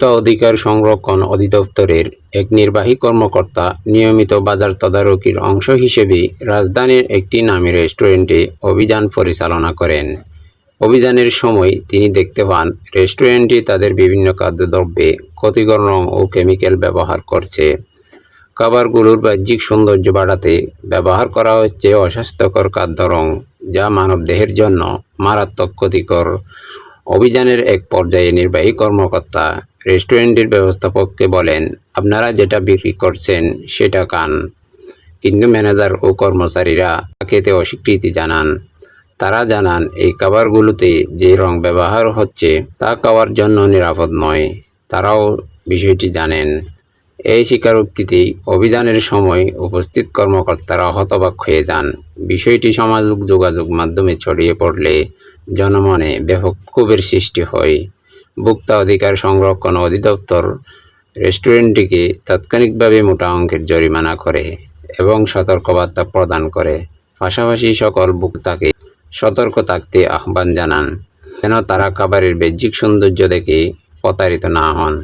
ভোক্তা অধিকার সংরক্ষণ অধিদপ্তরের এক নির্বাহী কর্মকর্তা নিয়মিত বাজার তদারকির অংশ হিসেবে রাজধানীর একটি নামী রেস্টুরেন্টে অভিযান পরিচালনা করেন। অভিযানের সময় তিনি দেখতে পান, রেস্টুরেন্টটি তাদের বিভিন্ন খাদ্যদ্রব্যে ক্ষতিকর রং ও কেমিক্যাল ব্যবহার করছে। খাবারগুলোর বাহ্যিক সৌন্দর্য বাড়াতে ব্যবহার করা হচ্ছে অস্বাস্থ্যকর খাদ্য রং, যা মানবদেহের জন্য মারাত্মক ক্ষতিকর। অভিযানের এক পর্যায়ে নির্বাহী কর্মকর্তা রেস্টুরেন্টের ব্যবস্থাপককে বলেন, আপনারা যেটা বিক্রি করছেন সেটা খান কিন্তু ম্যানেজার ও কর্মচারীরা খেতে অস্বীকৃতি জানান। তারা জানান, এই খাবারগুলোতে যে রং ব্যবহার হচ্ছে, তা খাওয়ার জন্য নিরাপদ নয়। তারাও বিষয়টি জানেন। এই স্বীকারোক্তিতে অভিযানের সময় উপস্থিত কর্মকর্তারা হতবাক হয়ে যান। বিষয়টি সমাজ যোগাযোগ মাধ্যমে ছড়িয়ে পড়লে জনমনে ব্যাপক ক্ষোভের সৃষ্টি হয়। ভোক্তা অধিকার সংরক্ষণ অধিদপ্তর রেস্টুরেন্টটিকে তাৎক্ষণিকভাবে মোটা অঙ্কের জরিমানা করে এবং সতর্কবার্তা প্রদান করে। পাশাপাশি সকল ভোক্তাকে সতর্ক থাকতে আহ্বান জানান, যেন তারা খাবারের বাহ্যিক সৌন্দর্য দেখে প্রতারিত না হন।